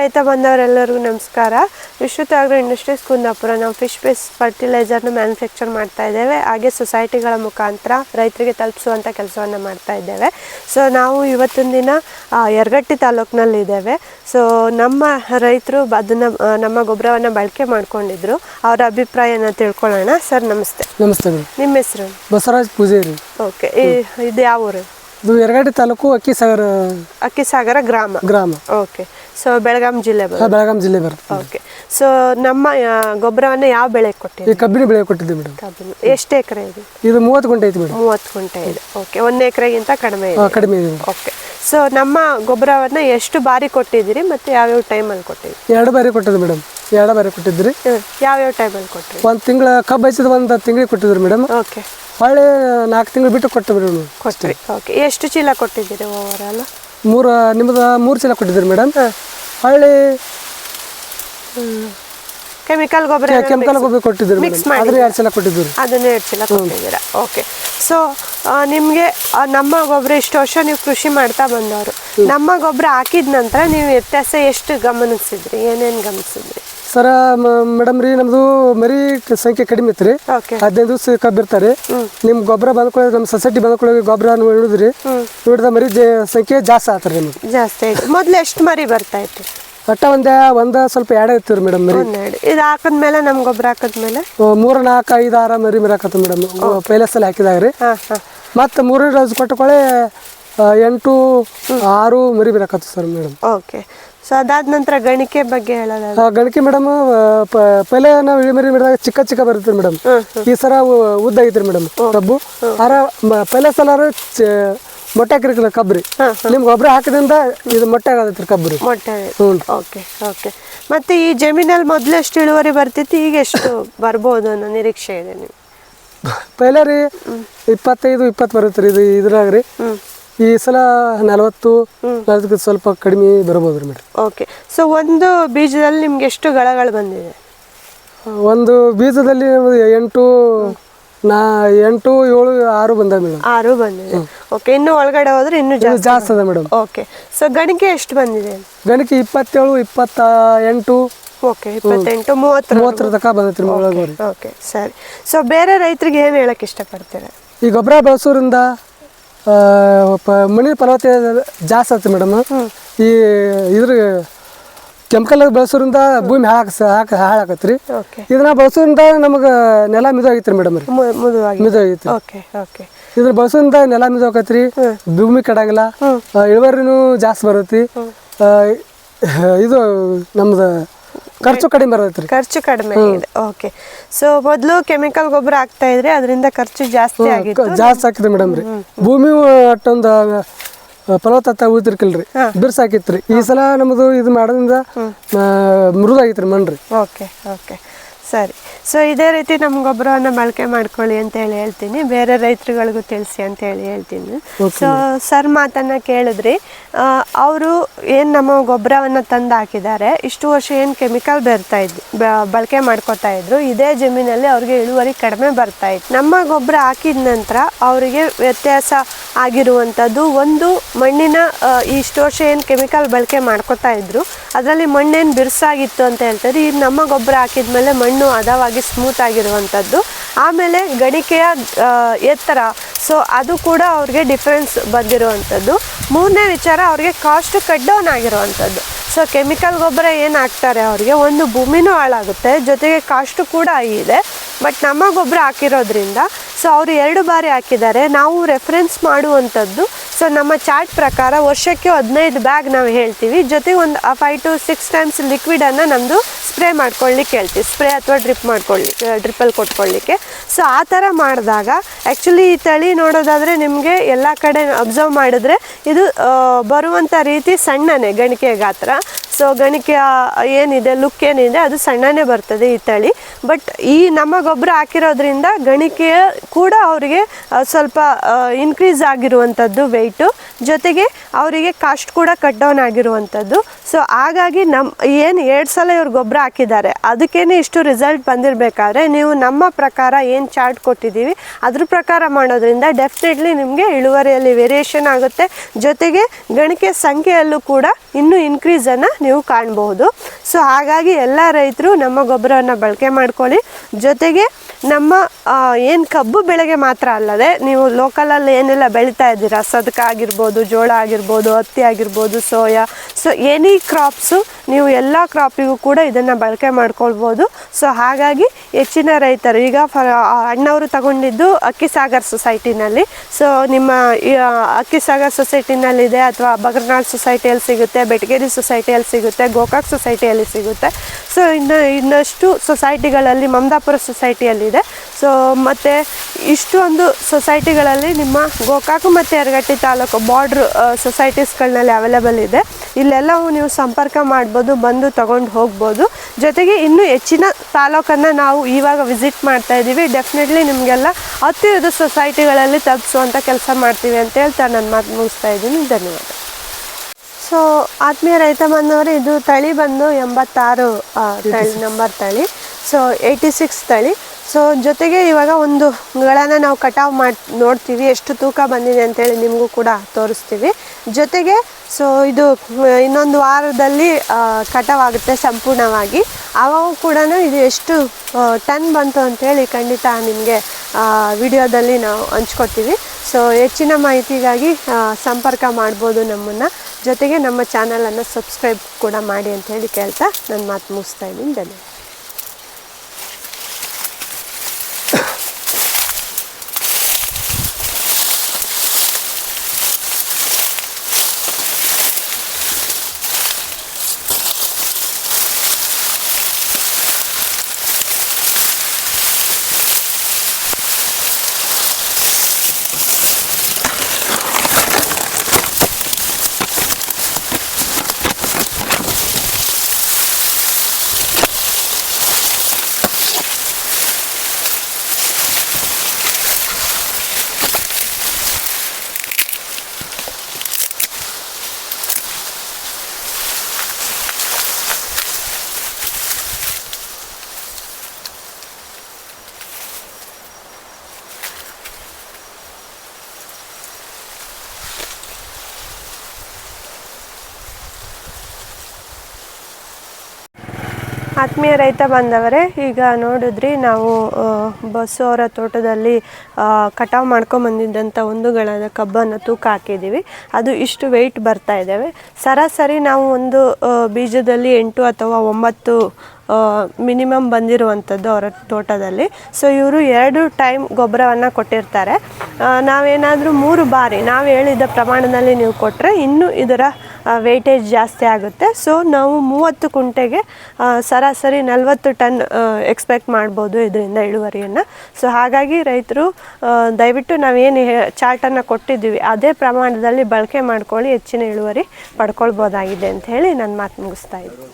ರೈತ ಬಂದವರೆಲ್ಲರಿಗೂ ನಮಸ್ಕಾರ. Vishwatha agro industries Kundapura. ನಾವು ಫಿಶ್ ಬೇಸ್ ಫರ್ಟಿಲೈಸರ್ನ ಮ್ಯಾನುಫ್ಯಾಕ್ಚರ್ ಮಾಡ್ತಾ ಇದ್ದೇವೆ. ಹಾಗೆ ಸೊಸೈಟಿಗಳ ಮುಖಾಂತರ ರೈತರಿಗೆ ತಲುಪಿಸುವಂಥ ಕೆಲಸವನ್ನು ಮಾಡ್ತಾ ಇದ್ದೇವೆ. ಸೊ ನಾವು ಇವತ್ತಿನ ದಿನ ಯರಗಟ್ಟಿ ತಾಲೂಕಿನಲ್ಲಿ ಇದ್ದೇವೆ ಸೊ ನಮ್ಮ ರೈತರು ಅದನ್ನು ನಮ್ಮ ಗೊಬ್ಬರವನ್ನು ಬಳಕೆ ಮಾಡ್ಕೊಂಡಿದ್ರು. ಅವರ ಅಭಿಪ್ರಾಯನ ತಿಳ್ಕೊಳ್ಳೋಣ. ಸರ್ ನಮಸ್ತೆ. ನಮಸ್ತೆ ನಿಮ್ಮ ಹೆಸರು? ಬಸವರಾಜ್ ಪೂಜೆ ಓಕೆ ಇದು ಯಾವ ಊರು? ಇದು ಯರಗಡ್ಡಿ ತಾಲೂಕು ಅಕ್ಕಿ ಸಾಗರ ಅಕ್ಕಿ ಸಾಗರ ಗ್ರಾಮ. ಗ್ರಾಮ. ಓಕೆ ಸೊ ಬೆಳಗಾಂ ಜಿಲ್ಲೆ ಬರುತ್ತೆ. ಬೆಳಗಾಂ ಜಿಲ್ಲೆ ಬರುತ್ತೆ. ಓಕೆ ಸೊ ನಮ್ಮ ಗೊಬ್ಬರವನ್ನು ಯಾವ ಬೆಳೆ ಕೊಟ್ಟಿದ್ದೀವಿ ಕಬ್ಬಿನ ಬೆಳೆ ಕೊಟ್ಟಿದ್ದೆ ಮೇಡಮ್. ಕಬ್ಬಿನ. ಎಷ್ಟು ಎಕರೆ ಇದೆ? ಇದು ಮೂವತ್ತು ಗುಂಟೆ ಐತಿ ಮೇಡಮ್. ಮೂವತ್ತು ಗುಂಟೆ ಇದೆ. ಓಕೆ ಒಂದು ಎಕರೆಗಿಂತ ಕಡಿಮೆ ಇದೆ. ಕಡಿಮೆ ಇದೆ ಓಕೆ ಸೊ ನಮ್ಮ ಗೊಬ್ಬರವನ್ನು ಎಷ್ಟು ಬಾರಿ ಕೊಟ್ಟಿದ್ದೀರಿ ಮತ್ತು ಯಾವ್ಯಾವ ಟೈಮಲ್ಲಿ ಕೊಟ್ಟಿದ್ದೀರಿ? ಎರಡು ಬಾರಿ ಕೊಟ್ಟಿದ್ದು ಮೇಡಮ್. ಎರಡು ಬಾರಿ ಕೊಟ್ಟಿದ್ರಿ. ಯಾವ್ಯಾವ ಟೈಮಲ್ಲಿ ಕೊಟ್ಟಿರಿ ಒಂದು ತಿಂಗಳ ಕಬ್ಬು ಹಚ್ಚಿದ ಒಂದು ತಿಂಗಳಿಗೆ ಕೊಟ್ಟಿದ್ರಿ ಮೇಡಮ್. ಓಕೆ ಹೊಳ್ಳಿ ನಾಲ್ಕು ತಿಂಗಳು ಬಿಟ್ಟು ಕೊಟ್ಟು ಮೇಡಮ್ ಕೊಟ್ಟಿರಿ ಓಕೆ ಎಷ್ಟು ಚೀಲ ಕೊಟ್ಟಿದ್ದೀರಿ ಓವರ್ ಆಲ್ ಮೂರು ನಿಮ್ಮದು ಮೂರು ಚೀಲ ಕೊಟ್ಟಿದ್ದೀರಿ ಮೇಡಮ್ ಹೊಳ್ಳಿ ಕೆಮಿಕಲ್ ಗೊಬ್ಬರ ಕೆಮಿಕಲ್ ಗೊಬ್ಬರ ಕೊಟ್ಟಿದ್ದೀರಿ ಮಿಕ್ಸ್ ಮಾಡಿ ಅದ್ರ ಎರಡು ಚೀಲ ಕೊಟ್ಟಿದ್ದೀರಿ. ಅದನ್ನ ಎರಡು ಚೀಲ ಕೊಟ್ಟಿದ್ದೀರಾ? ಓಕೆ ಸೊ ನಿಮಗೆ ನಮ್ಮ ಗೊಬ್ಬರ ಇಷ್ಟು ವರ್ಷ ನೀವು ಕೃಷಿ ಮಾಡ್ತಾ ಬಂದವರು. ನಮ್ಮ ಗೊಬ್ಬರ ಹಾಕಿದ ನಂತರ ನೀವು ವ್ಯತ್ಯಾಸ ಎಷ್ಟು ಗಮನಿಸಿದ್ರಿ? ಏನೇನು ಗಮನಿಸಿದ್ರಿ? ಸರ ಮೇಡಮ್ ರೀ ನಮ್ದು ಮರಿ ಸಂಖ್ಯೆ ಕಡಿಮೆ ಇತ್ತು ರೀ. ಹದಿನೈದು ದಿವಸ ಕಬ್ಬಿರ್ತಾರೆ ನಿಮ್ಮ ಗೊಬ್ಬರ ಬಂದ್ಕೊಳ್ಳಿ ನಮ್ಮ ಸೊಸೈಟಿ ಬಂದ್ಕೊಳ್ಳಿ ಗೊಬ್ಬರ ಹಿಡಿದ್ರಿ ನೋಡಿದ ಮರಿ ಸಂಖ್ಯೆ ಜಾಸ್ತಿ ಆತ್ರಿ ನಿಮ್ಗೆ. ಜಾಸ್ತಿ ಆಯ್ತು. ಮೊದ್ಲು ಎಷ್ಟು ಮರಿ ಬರ್ತಾ ಇತ್ತು? ಒಟ್ಟ ಒಂದ ಒಂದ ಸ್ವಲ್ಪ ಎರಡ ಇರ್ತೀವಿ ಮೇಡಮ್ ಮರಿ. ಇದು ಹಾಕದ್ಮೇಲೆ ನಮ್ ಗೊಬ್ಬರ ಹಾಕದ್ಮೇಲೆ ಮೂರು ನಾಲ್ಕು ಐದು ಆರ ಮರಿ ಮರಿ ಹಾಕತ್ತ ಮೇಡಮ್ ಪೈಲೆ ಸಲ ಹಾಕಿದಾಗ ರೀ ಮತ್ತೆ ಮೂರನೇ ಡೋಸ್ ಕೊಟ್ಟಕೊಳ್ಳೆ ಎಂಟು ಆರು ಮರಿ ಬೇಕಾಗ್ತದೆ ಸರ್ ಮೇಡಮ್. ಓಕೆ. ಸೊ ಅದಾದ ನಂತರ ಗಣಿಕೆ ಬಗ್ಗೆ ಹೇಳೋದಾದ್ರೆ? ಗಣಿಕೆ ಮೇಡಮ್ ಪೆಲೆ ನಾವು ಇಳಿಮರಿ ಮಾಡಿದಾಗ ಚಿಕ್ಕ ಚಿಕ್ಕ ಬರುತ್ತೆ ಮೇಡಮ್. ಈ ಸರ ಉದ್ದ ಐತ್ರಿ ಮೇಡಮ್ ಕಬ್ಬು. ಆರ ಪೆಲೆ ಸಲಾರ ಸಲ ಮೊಟ್ಟೆ ಹಾಕಿರ್ಕಿಲ್ಲ ಕಬ್ರಿ. ನಿಮ್ಗೆ ಗೊಬ್ಬರ ಹಾಕಿದ್ರಿಂದ ಇದು ಮೊಟ್ಟೆ ಆಗತ್ತೆ ಕಬ್ರಿ. ಮೊಟ್ಟೆ ಹ್ಞೂ. Okay okay. ಮತ್ತೆ ಈ ಜಮೀನಲ್ಲಿ ಮೊದಲು ಎಷ್ಟು ಇಳುವರಿ ಬರ್ತೈತಿ ಈಗ ಎಷ್ಟು ಬರ್ಬೋದು ಅನ್ನೋ ನಿರೀಕ್ಷೆ ಇದೆ ನೀವು ಪೆಲೆ ರೀ ಇಪ್ಪತ್ತೈದು ಇಪ್ಪತ್ತು ಬರುತ್ತೆ ರೀ ಇದು ಇದ್ರಾಗ ರೀ. ಈ ಸಲ ನಲವತ್ತು ಅದಕ್ಕೆ ಸ್ವಲ್ಪ ಕಡಿಮೆ ಬರಬಹುದು ಮೇಡಮ್. ಓಕೆ. ಸೊ ಒಂದು ಬೀಜದಲ್ಲಿ ನಿಮ್ಗೆ ಎಷ್ಟು ಗಳಗಳು ಬಂದಿದೆ? ಒಂದು ಬೀಜದಲ್ಲಿ ಎಂಟು ನಾ ಎಂಟು ಏಳು ಆರು ಬಂದ ಮೇಡಮ್. ಆರು ಬಂದಿದೆ. ಓಕೆ ಇನ್ನು ಒಳಗಡೆ ಹೋದ್ರೆ ಇನ್ನು ಜಾಸ್ತಿ ಅದ ಮೇಡಮ್. ಓಕೆ. ಸೊ ಗಣಿಕೆ ಎಷ್ಟು ಬಂದಿದೆ? ಗಣಿಕೆ ಇಪ್ಪತ್ತೇಳು ಇಪ್ಪತ್ತ ಎಂಟು ಓಕೆ ಇಪ್ಪತ್ತೆಂಟು ಮೂವತ್ತರ ಮೂವತ್ತರ ತನಕ ಒಳಗೋರಿ ಓಕೆ ಸರಿ. ಸೊ ಬೇರೆ ರೈತರಿಗೆ ಏನು ಹೇಳಕ್ ಇಷ್ಟಪಡ್ತೀರಾ? ಈ ಗೊಬ್ಬರ ಬಳಸೋದ್ರಿಂದ ಪ- ಮಣ್ಣಿನ ಫಲವತ್ತತೆ ಜಾಸ್ತಿ ಆಗ್ತದೆ ಮೇಡಮ್. ಈ ಇದ್ರ ಕೆಮಿಕಲ್ ಬಳಸೋದ್ರಿಂದ ಭೂಮಿ ಹಾಳಾಕ ಹಾಕ ಹಾಳಾಕತ್ ರೀ ಇದನ್ನ ಬಳಸೋದ್ರಿಂದ ನಮಗೆ ನೆಲ ಮಿದಾಗೈತ್ರಿ ಮೇಡಮ್ ರೀ. ಓಕೆ ಓಕೆ ಇದ್ರ ಬಳಸೋದ್ರಿಂದ ನೆಲ ಮಿದಾಕತ್ರಿ ಭೂಮಿ ಕಡಂಗಿಲ್ಲ. ಇಳುವರಿನೂ ಜಾಸ್ತಿ ಬರುತ್ತೆ ಇದು ನಮ್ದು ಖರ್ಚು ಕಡಿಮೆ ಬರುತ್ತೆ ಖರ್ಚು ಕಡಿಮೆ ಇದೆ. ಓಕೆ ಸೊ ಮೊದಲು ಕೆಮಿಕಲ್ ಗೊಬ್ಬರ ಹಾಕ್ತಾ ಇದ್ರೆ ಅದರಿಂದ ಖರ್ಚು ಜಾಸ್ತಿ ಆಗಿತ್ತು. ಜಾಸ್ತಿ ಹಾಕಿದ್ರಿ ಮೇಡಮ್ ರೀ. ಭೂಮಿ ಅಷ್ಟೊಂದು ಫಲವತ್ತತೆ ಉಳಿತಿರ್ಕಿಲ್ರಿ ಬಿರ್ಸಾಕಿತ್ರಿ. ಈ ಸಲ ನಮ್ದು ಇದು ಮಾಡೋದ್ರಿಂದ ಮಣ್ಣು ರೀ. ಓಕೆ ಓಕೆ ಸರಿ. ಸೊ ಇದೇ ರೀತಿ ನಮ್ಮ ಗೊಬ್ಬರವನ್ನು ಬಳಕೆ ಮಾಡ್ಕೊಳ್ಳಿ ಅಂತ ಹೇಳಿ ಹೇಳ್ತೀನಿ. ಬೇರೆ ರೈತರುಗಳಿಗೂ ತಿಳಿಸಿ ಅಂತ ಹೇಳಿ ಹೇಳ್ತೀನಿ. ಸೊ ಸರ್ ಮಾತನ್ನ ಕೇಳಿದ್ರಿ. ಅವರು ಏನು ನಮ್ಮ ಗೊಬ್ಬರವನ್ನು ತಂದು ಹಾಕಿದ್ದಾರೆ. ಇಷ್ಟು ವರ್ಷ ಏನು ಕೆಮಿಕಲ್ ಬರ್ತಾ ಇದ್ದು ಬಳಕೆ ಮಾಡ್ಕೋತಾ ಇದ್ರು. ಇದೇ ಜಮೀನಲ್ಲಿ ಅವ್ರಿಗೆ ಇಳುವರಿ ಕಡಿಮೆ ಬರ್ತಾ ಇತ್ತು ನಮ್ಮ ಗೊಬ್ಬರ ಹಾಕಿದ ನಂತರ ಅವರಿಗೆ ವ್ಯತ್ಯಾಸ ಆಗಿರುವಂಥದ್ದು ಒಂದು ಮಣ್ಣಿನ ಇಷ್ಟು ವರ್ಷ ಏನು ಕೆಮಿಕಲ್ ಬಳಕೆ ಮಾಡ್ಕೋತಾ ಇದ್ರು. ಅದರಲ್ಲಿ ಮಣ್ಣೇನು ಬಿರುಸಾಗಿತ್ತು ಅಂತ ಹೇಳ್ತಾರೆ. ಈಗ ನಮ್ಮ ಗೊಬ್ಬರ ಹಾಕಿದ್ಮೇಲೆ ಮಣ್ಣು ಹದವಾಗಿ ಸ್ಮೂತ್ ಆಗಿರುವಂಥದ್ದು. ಆಮೇಲೆ ಗಣಿಕೆಯ ಎತ್ತರ. ಸೊ ಅದು ಕೂಡ ಅವ್ರಿಗೆ ಡಿಫ್ರೆನ್ಸ್ ಬಂದಿರುವಂಥದ್ದು. ಮೂರನೇ ವಿಚಾರ ಅವ್ರಿಗೆ ಕಾಸ್ಟ್ ಕಟ್ ಡೌನ್ ಆಗಿರುವಂಥದ್ದು. ಸೊ ಕೆಮಿಕಲ್ ಗೊಬ್ಬರ ಏನು ಹಾಕ್ತಾರೆ ಅವ್ರಿಗೆ? ಒಂದು ಭೂಮಿನೂ ಹಾಳಾಗುತ್ತೆ. ಜೊತೆಗೆ ಕಾಸ್ಟು ಕೂಡ ಇದೆ ಬಟ್ ನಮ್ಮ ಗೊಬ್ಬರ ಹಾಕಿರೋದ್ರಿಂದ ಸೊ ಅವರು ಎರಡು ಬಾರಿ ಹಾಕಿದ್ದಾರೆ. ನಾವು ರೆಫರೆನ್ಸ್ ಮಾಡುವಂಥದ್ದು ಸೊ ನಮ್ಮ ಚಾರ್ಟ್ ಪ್ರಕಾರ ವರ್ಷಕ್ಕೆ ಹದಿನೈದು ಬ್ಯಾಗ್ ನಾವು ಹೇಳ್ತೀವಿ. ಜೊತೆಗೆ ಒಂದು ಫೈವ್ ಟು ಸಿಕ್ಸ್ ಟೈಮ್ಸ್ ಲಿಕ್ವಿಡನ್ನು ನಮ್ಮದು ಸ್ಪ್ರೇ ಮಾಡ್ಕೊಳ್ಳಿಕ್ಕೆ ಹೇಳ್ತೀವಿ. ಸ್ಪ್ರೇ ಅಥವಾ ಡ್ರಿಪ್ ಮಾಡ್ಕೊಳ್ಳಿ ಡ್ರಿಪ್ಪಲ್ಲಿ ಕೊಟ್ಕೊಳ್ಳಿಕ್ಕೆ ಸೊ ಆ ಥರ ಮಾಡಿದಾಗ ಆ್ಯಕ್ಚುಲಿ ಈ ತಳಿ ನೋಡೋದಾದರೆ ನಿಮಗೆ ಎಲ್ಲ ಕಡೆ ಅಬ್ಸರ್ವ್ ಮಾಡಿದ್ರೆ ಇದು ಬರುವಂಥ ರೀತಿ ಸಣ್ಣನೇ ಗಣಿಕೆ ಗಾತ್ರ. ಸೊ ಗಣಿಕೆಯ ಏನಿದೆ ಲುಕ್ ಏನಿದೆ, ಅದು ಸಣ್ಣನೇ ಬರ್ತದೆ ಈ ತಳಿ. ಬಟ್ ಈ ನಮ್ಮ ಗೊಬ್ಬರ ಹಾಕಿರೋದ್ರಿಂದ ಗಣಿಕೆಯ ಕೂಡ ಅವರಿಗೆ ಸ್ವಲ್ಪ ಇನ್ಕ್ರೀಸ್ ಆಗಿರುವಂಥದ್ದು ವೆಯ್ಟು ಜೊತೆಗೆ ಅವರಿಗೆ ಕಾಸ್ಟ್ ಕೂಡ ಕಟ್ ಡೌನ್ ಆಗಿರುವಂಥದ್ದು. ಸೊ ಹಾಗಾಗಿ ನಮ್ಮ ಏನು ಎರಡು ಸಲ ಇವ್ರು ಗೊಬ್ಬರ ಹಾಕಿದ್ದಾರೆ, ಅದಕ್ಕೇನೆ ಇಷ್ಟು ರಿಸಲ್ಟ್ ಬಂದಿರಬೇಕಾದ್ರೆ ನೀವು ನಮ್ಮ ಪ್ರಕಾರ ಏನು ಚಾರ್ಟ್ ಕೊಟ್ಟಿದ್ದೀವಿ, ಅದ್ರ ಪ್ರಕಾರ ಮಾಡೋದ್ರಿಂದ ಡೆಫಿನೆಟ್ಲಿ ನಿಮಗೆ ಇಳುವರಿಯಲ್ಲಿ ವೇರಿಯೇಷನ್ ಆಗುತ್ತೆ. ಜೊತೆಗೆ ಗಣಿಕೆ ಸಂಖ್ಯೆಯಲ್ಲೂ ಕೂಡ ಇನ್ನೂ ಇನ್ಕ್ರೀಸನ್ನು ನೀವು ಕಾಣಬಹುದು. ಸೊ ಹಾಗಾಗಿ ಎಲ್ಲ ರೈತರು ನಮ್ಮ ಗೊಬ್ಬರವನ್ನು ಬಳಕೆ ಮಾಡ್ಕೊಳ್ಳಿ. ಜೊತೆಗೆ ನಮ್ಮ ಏನು ಕಬ್ಬು ಬೆಳೆಗೆ ಮಾತ್ರ ಅಲ್ಲದೆ ನೀವು ಲೋಕಲಲ್ಲಿ ಏನೆಲ್ಲ ಬೆಳೀತಾ ಇದ್ದೀರಾ? ಸದಕ ಆಗಿರ್ಬೋದು, ಜೋಳ ಆಗಿರ್ಬೋದು, ಹತ್ತಿ ಆಗಿರ್ಬೋದು, ಸೋಯಾ ಸೊ ಎನಿ ಕ್ರಾಪ್ಸು ನೀವು ಎಲ್ಲ ಕ್ರಾಪಿಗೂ ಕೂಡ ಇದನ್ನು ಬಳಕೆ ಮಾಡ್ಕೊಳ್ಬೋದು. ಸೊ ಹಾಗಾಗಿ ಹೆಚ್ಚಿನ ರೈತರು, ಈಗ ಫ ಅಣ್ಣವರು ತಗೊಂಡಿದ್ದು ಅಕ್ಕಿ ಸಾಗರ್ ಸೊಸೈಟಿನಲ್ಲಿ. ಸೊ ನಿಮ್ಮ ಅಕ್ಕಿ ಸಾಗರ್ ಸೊಸೈಟಿನಲ್ಲಿದೆ ಅಥವಾ ಬಗರ್ನಾಳ್ ಸೊಸೈಟಿಯಲ್ಲಿ ಸಿಗುತ್ತೆ, ಬೆಟಗೇರಿ ಸೊಸೈಟಿಯಲ್ಲಿ ಸಿಗುತ್ತೆ, ಗೋಕಾಕ್ ಸೊಸೈಟಿಯಲ್ಲಿ ಸಿಗುತ್ತೆ. ಸೊ ಇನ್ನು, ಇನ್ನಷ್ಟು ಸೊಸೈಟಿಗಳಲ್ಲಿ ಮಮದಾಪುರ ಸೊಸೈಟಿಯಲ್ಲಿದೆ ಸೊ ಮತ್ತು ಇಷ್ಟೊಂದು ಸೊಸೈಟಿಗಳಲ್ಲಿ ನಿಮ್ಮ ಗೋಕಾಕು ಮತ್ತು ಯರಗಟ್ಟಿ ತಾಲೂಕು ಬಾರ್ಡ್ರ್ ಸೊಸೈಟೀಸ್ಗಳಲ್ಲಿ ಅವೈಲೇಬಲ್ ಇದೆ. ಇಲ್ಲೆಲ್ಲವೂ ನೀವು ಸಂಪರ್ಕ ಮಾಡ್ಬೋದು. ಬಂದು ತಗೊಂಡು ಹೋಗ್ಬೋದು. ಜೊತೆಗೆ ಇನ್ನೂ ಹೆಚ್ಚಿನ ತಾಲೂಕನ್ನು ನಾವು ಇವಾಗ ವಿಸಿಟ್ ಮಾಡ್ತಾ ಇದ್ದೀವಿ ಡೆಫಿನೆಟ್ಲಿ ನಿಮಗೆಲ್ಲ ಹತ್ತಿರದ ಸೊಸೈಟಿಗಳಲ್ಲಿ ತಲುಪಿಸುವಂಥ ಕೆಲಸ ಮಾಡ್ತೀವಿ ಅಂತ ಹೇಳ್ತಾ ನನ್ನ ಮಾತು ಮುಗಿಸ್ತಾ ಇದ್ದೀನಿ. ಧನ್ಯವಾದ. ಸೊ ಆತ್ಮೀಯ ರೈತ ಬಂದವರು ಇದು ತಳಿ ಬಂದು ಎಂಬತ್ತಾರು ತಳಿ ನಂಬರ್ ತಳಿ. ಸೊ ಏಯ್ಟಿ ಸಿಕ್ಸ್ ತಳಿ. ಸೊ ಜೊತೆಗೆ ಇವಾಗ ಒಂದು ಗಳನ್ನು ನಾವು ಕಟಾವು ಮಾಡಿ, ನೋಡ್ತೀವಿ, ಎಷ್ಟು ತೂಕ ಬಂದಿದೆ ಅಂತೇಳಿ ನಿಮಗೂ ಕೂಡ ತೋರಿಸ್ತೀವಿ. ಜೊತೆಗೆ ಸೊ ಇದು ಇನ್ನೊಂದು ವಾರದಲ್ಲಿ ಕಟಾವ್ ಆಗುತ್ತೆ ಸಂಪೂರ್ಣವಾಗಿ. ಆವಾಗ ಕೂಡ ಇದು ಎಷ್ಟು ಟನ್ ಬಂತು ಅಂತೇಳಿ ಖಂಡಿತ ನಿಮಗೆ ವಿಡಿಯೋದಲ್ಲಿ ನಾವು ಹಂಚ್ಕೊತೀವಿ ಸೊ ಹೆಚ್ಚಿನ ಮಾಹಿತಿಗಾಗಿ ಸಂಪರ್ಕ ಮಾಡ್ಬೋದು ನಮ್ಮನ್ನು. ಜೊತೆಗೆ ನಮ್ಮ ಚಾನಲನ್ನು ಸಬ್ಸ್ಕ್ರೈಬ್ ಕೂಡ ಮಾಡಿ ಅಂತ ಹೇಳಿ ಕೇಳ್ತಾ ನನ್ನ ಮಾತು ಮುಗಿಸ್ತಾ ಇದ್ದೀನಿ. ಧನ್ಯವಾದ. ಆತ್ಮೀಯ ರೈತ ಬಂದವರೇ, ಈಗ ನೋಡಿದ್ರಿ ನಾವು ಬಸ್ಸು ಅವರ ತೋಟದಲ್ಲಿ ಕಟಾವು ಮಾಡ್ಕೊಂಬಂದಿದ್ದಂಥ ಒಂದುಗಳಾದ ಕಬ್ಬನ್ನು ತೂಕ ಹಾಕಿದ್ದೀವಿ. ಅದು ಇಷ್ಟು ವೆಯ್ಟ್ ಬರ್ತಾ ಇದ್ದಾವೆ. ಸರಾಸರಿ ನಾವು ಒಂದು ಬೀಜದಲ್ಲಿ ಎಂಟು ಅಥವಾ ಒಂಬತ್ತು ಮಿನಿಮಮ್ ಬಂದಿರುವಂಥದ್ದು ಅವರ ತೋಟದಲ್ಲಿ. ಸೊ ಇವರು ಎರಡು ಟೈಮ್ ಗೊಬ್ಬರವನ್ನು ಕೊಟ್ಟಿರ್ತಾರೆ. ನಾವೇನಾದರೂ ಮೂರು ಬಾರಿ, ನಾವು ಹೇಳಿದ ಪ್ರಮಾಣದಲ್ಲಿ ನೀವು ಕೊಟ್ಟರೆ ಇನ್ನೂ ಇದರ ವೇಟೇಜ್ ಜಾಸ್ತಿ ಆಗುತ್ತೆ. ಸೊ ನಾವು ಮೂವತ್ತು ಕುಂಟೆಗೆ ಸರಾಸರಿ ನಲವತ್ತು ಟನ್ ಎಕ್ಸ್ಪೆಕ್ಟ್ ಮಾಡ್ಬೋದು ಇದರಿಂದ ಇಳುವರಿಯನ್ನು. ಸೊ ಹಾಗಾಗಿ ರೈತರು ದಯವಿಟ್ಟು ನಾವೇನು ಚಾರ್ಟನ್ನು ಕೊಟ್ಟಿದ್ದೀವಿ, ಅದೇ ಪ್ರಮಾಣದಲ್ಲಿ ಬಳಕೆ ಮಾಡ್ಕೊಳ್ಳಿ, ಹೆಚ್ಚಿನ ಇಳುವರಿ ಪಡ್ಕೊಳ್ಬೋದಾಗಿದೆ ಅಂತ ಹೇಳಿ ನನ್ನ ಮಾತು ಮುಗಿಸ್ತಾ ಇದ್ದೀನಿ.